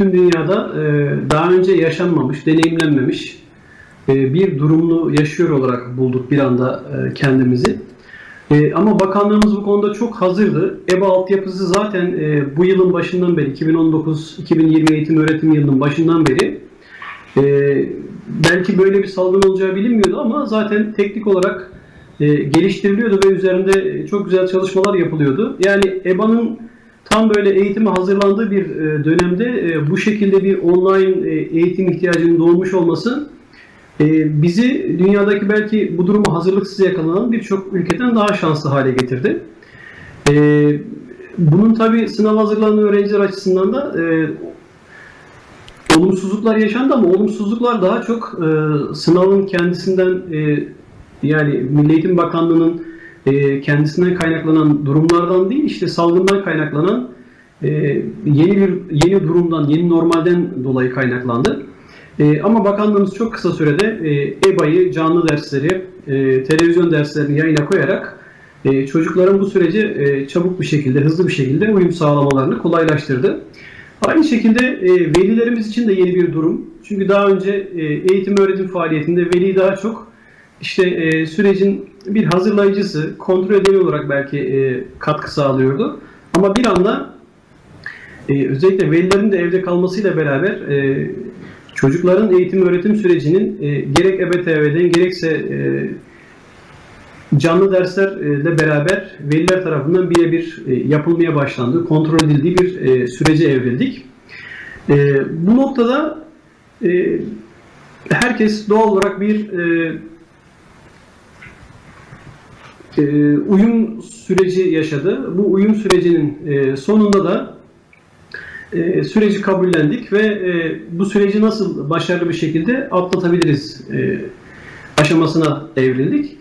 tüm dünyada e, daha önce yaşanmamış, deneyimlenmemiş e, bir durumunu yaşıyor olarak bulduk bir anda e, kendimizi. Ama bakanlığımız bu konuda çok hazırdı. EBA altyapısı zaten bu yılın başından beri, 2019-2020 eğitim öğretim yılının başından beri belki böyle bir salgın olacağı bilinmiyordu ama zaten teknik olarak geliştiriliyordu ve üzerinde çok güzel çalışmalar yapılıyordu. Yani EBA'nın tam böyle eğitime hazırlandığı bir e, dönemde e, bu şekilde bir online e, eğitim ihtiyacının doğmuş olması bizi dünyadaki belki bu duruma hazırlıksız yakalanan birçok ülkeden daha şanslı hale getirdi. Bunun tabi sınav hazırlanan öğrenciler açısından da olumsuzluklar yaşandı ama olumsuzluklar daha çok sınavın kendisinden yani Milli Eğitim Bakanlığı'nın e, kendisinden kaynaklanan durumlardan değil işte salgından kaynaklanan e, yeni bir yeni durumdan yeni normalden dolayı kaynaklandı. E, ama bakanlığımız çok kısa sürede e, EBA'yı canlı dersleri, e, televizyon derslerini yayına koyarak e, çocukların bu sürece e, çabuk bir şekilde, hızlı bir şekilde uyum sağlamalarını kolaylaştırdı. Aynı şekilde e, velilerimiz için de yeni bir durum. Çünkü daha önce e, eğitim öğretim faaliyetinde veli daha çok işte e, sürecin bir hazırlayıcısı, kontrol edeni olarak belki e, katkı sağlıyordu. Ama bir anda e, özellikle velilerin de evde kalmasıyla beraber e, çocukların eğitim öğretim sürecinin e, gerek EBTV'den gerekse e, canlı derslerle beraber veliler tarafından birebir e, yapılmaya başlandı, kontrol edildiği bir e, sürece evrildik. E, bu noktada e, herkes doğal olarak bir e, e, uyum süreci yaşadı. Bu uyum sürecinin e, sonunda da e, süreci kabullendik ve bu süreci nasıl başarılı bir şekilde atlatabiliriz aşamasına evrildik.